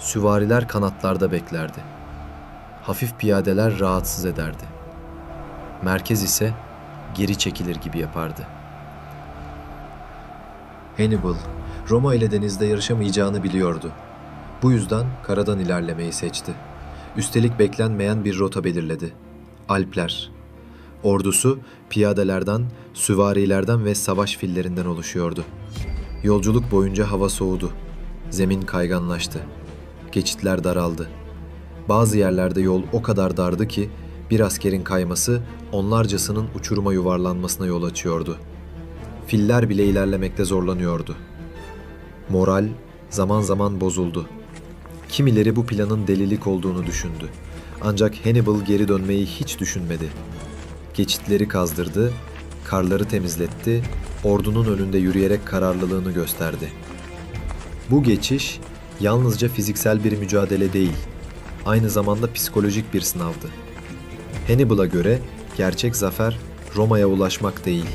Süvariler kanatlarda beklerdi. Hafif piyadeler rahatsız ederdi. Merkez ise geri çekilir gibi yapardı. Hannibal, Roma ile denizde yarışamayacağını biliyordu. Bu yüzden karadan ilerlemeyi seçti. Üstelik beklenmeyen bir rota belirledi. Alpler. Ordusu piyadelerden, süvarilerden ve savaş fillerinden oluşuyordu. Yolculuk boyunca hava soğudu. Zemin kayganlaştı. Geçitler daraldı. Bazı yerlerde yol o kadar dardı ki bir askerin kayması onlarcasının uçuruma yuvarlanmasına yol açıyordu. Filler bile ilerlemekte zorlanıyordu. Moral zaman zaman bozuldu. Kimileri bu planın delilik olduğunu düşündü. Ancak Hannibal geri dönmeyi hiç düşünmedi. Geçitleri kazdırdı, karları temizletti, ordunun önünde yürüyerek kararlılığını gösterdi. Bu geçiş yalnızca fiziksel bir mücadele değil, aynı zamanda psikolojik bir sınavdı. Hannibal'a göre gerçek zafer Roma'ya ulaşmak değil,